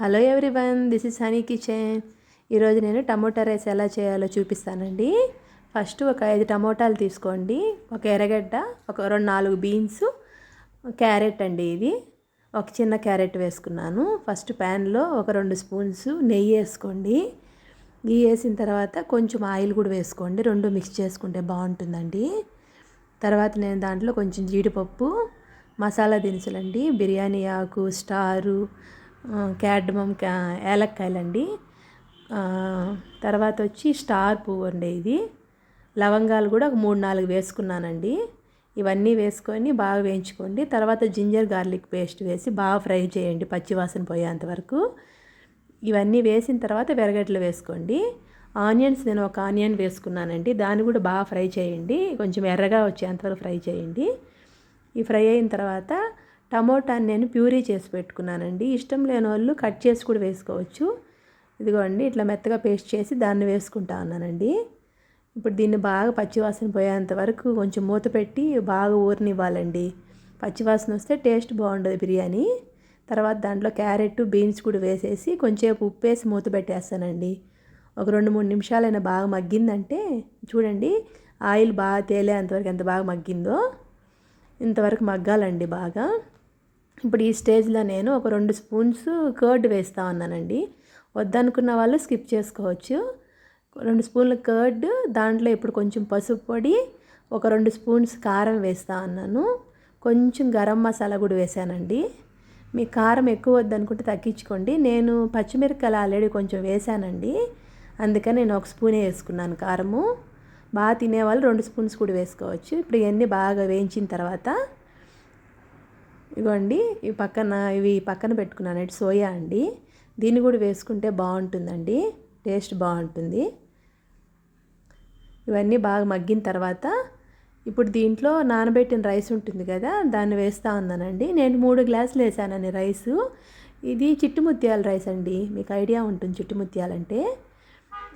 Hello everyone this is Honey kitchen. ఈరోజు నేను tomato rice ఎలా చేయాలో చూపిస్తానండి. ఫస్ట్ ఒక ఐదు టమోటాలు తీసుకోండి. ఒక ఎర్రగడ్డ ఒక రెండు నాలుగు బీన్స్ క్యారెట్ అండి ఇది. ఒక చిన్న క్యారెట్ వేసుకున్నాను. ఫస్ట్ ప్యాన్లో ఒక రెండు స్పూన్స్ నెయ్యి వేసుకోండి. నెయ్యి వేసిన తర్వాత కొంచెం ఆయిల్ కూడా వేసుకోండి. రెండు మిక్స్ చేసుకుంటే బాగుంటుందండి. తర్వాత నేను దాంట్లో కొంచెం జీడిపప్పు మసాలా దినుసులండి బిర్యానీ ఆకు స్టారు క్యాడ్మమ్ ఏలక్కాయలండి. తర్వాత వచ్చి స్టార్ పువ్వు అండి ఇది. లవంగాలు కూడా ఒక మూడు నాలుగు వేసుకున్నానండి. ఇవన్నీ వేసుకొని బాగా వేయించుకోండి. తర్వాత జింజర్ గార్లిక్ పేస్ట్ వేసి బాగా ఫ్రై చేయండి పచ్చివాసన పోయేంత వరకు. ఇవన్నీ వేసిన తర్వాత వెరగడ్లు వేసుకోండి. ఆనియన్స్ నేను ఒక ఆనియన్ వేసుకున్నానండి. దాన్ని కూడా బాగా ఫ్రై చేయండి. కొంచెం ఎర్రగా వచ్చేంతవరకు ఫ్రై చేయండి. ఈ ఫ్రై అయిన తర్వాత టమోటాని నేను ప్యూరీ చేసి పెట్టుకున్నానండి. ఇష్టం లేని వాళ్ళు కట్ చేసి కూడా వేసుకోవచ్చు. ఇదిగోండి ఇట్లా మెత్తగా పేస్ట్ చేసి దాన్ని వేసుకుంటా ఉన్నానండి. ఇప్పుడు దీన్ని బాగా పచ్చివాసన పోయేంత వరకు కొంచెం మూత పెట్టి బాగా ఊరనివ్వాలండి. పచ్చివాసన వస్తే టేస్ట్ బాగుండదు బిర్యానీ. తర్వాత దాంట్లో క్యారెట్ బీన్స్ కూడా వేసేసి కొంచెంసేపు ఉప్పు వేసి మూత పెట్టేస్తానండి. ఒక రెండు మూడు నిమిషాలైనా బాగా మగ్గిందంటే చూడండి ఆయిల్ బాగా తేలేంతవరకు ఎంత బాగా మగ్గిందో ఇంతవరకు మగ్గాలండి బాగా. ఇప్పుడు ఈ స్టేజ్లో నేను ఒక రెండు స్పూన్స్ కర్డ్ వేస్తా ఉన్నానండి. వద్దనుకున్న వాళ్ళు స్కిప్ చేసుకోవచ్చు. రెండు స్పూన్ల కర్డ్ దాంట్లో ఇప్పుడు కొంచెం పసుపు పొడి ఒక రెండు స్పూన్స్ కారం వేస్తా ఉన్నాను. కొంచెం గరం మసాలా కూడా వేసానండి. మీ కారం ఎక్కువ వద్దనుకుంటే తగ్గించుకోండి. నేను పచ్చిమిరపకాయలు ఆల్రెడీ కొంచెం వేసానండి. అందుకని నేను ఒక స్పూనే వేసుకున్నాను కారము. బాగా తినేవాళ్ళు రెండు స్పూన్స్ కూడా వేసుకోవచ్చు. ఇప్పుడు ఇవన్నీ బాగా వేయించిన తర్వాత ఇగోండి ఈ పక్కన ఇవి పక్కన పెట్టుకున్నాను. సోయా అండి. దీన్ని కూడా వేసుకుంటే బాగుంటుందండి. టేస్ట్ బాగుంటుంది. ఇవన్నీ బాగా మగ్గిన తర్వాత ఇప్పుడు దీంట్లో నానబెట్టిన రైస్ ఉంటుంది కదా దాన్ని వేస్తూ ఉన్నానండి. నేను మూడు గ్లాసులు వేసానని రైసు. ఇది చిట్టుముత్యాల రైస్ అండి. మీకు ఐడియా ఉంటుంది చిట్టుముత్యాలంటే.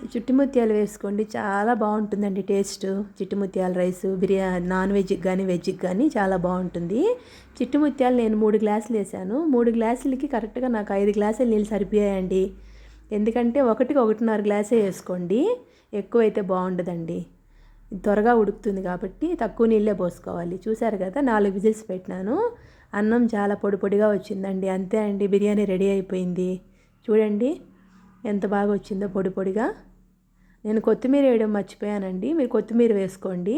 చుట్టుముత్యాలు వేసుకోండి. చాలా బాగుంటుందండి టేస్ట్. చిట్టుముత్యాల రైస్ బిర్యానీ నాన్ వెజ్కి కానీ వెజ్కి కానీ చాలా బాగుంటుంది. చిట్టుముత్యాలు నేను మూడు గ్లాసులు వేసాను. మూడు గ్లాసులకి కరెక్ట్గా నాకు ఐదు గ్లాసులు నీళ్ళు సరిపోయాయండి. ఎందుకంటే ఒకటికి ఒకటిన్నర గ్లాసే వేసుకోండి. ఎక్కువైతే బాగుండదండి. త్వరగా ఉడుకుతుంది కాబట్టి తక్కువ నీళ్ళే పోసుకోవాలి. చూసారు కదా నాలుగు విజిల్స్ పెట్టినాను. అన్నం చాలా పొడి పొడిగా వచ్చిందండి. అంతే అండి బిర్యానీ రెడీ అయిపోయింది. చూడండి ఎంత బాగా వచ్చిందో పొడి పొడిగా. నేను కొత్తిమీర వేయడం మర్చిపోయానండి. మీరు కొత్తిమీర వేసుకోండి.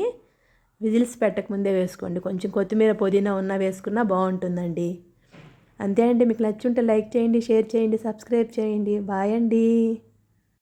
విజిల్స్ పెట్టకముందే వేసుకోండి. కొంచెం కొత్తిమీర పుదీనా ఉన్నా వేసుకున్నా బాగుంటుందండి. అంతే అండి. మీకు నచ్చుంటే లైక్ చేయండి షేర్ చేయండి సబ్స్క్రైబ్ చేయండి. బాయ్ అండి.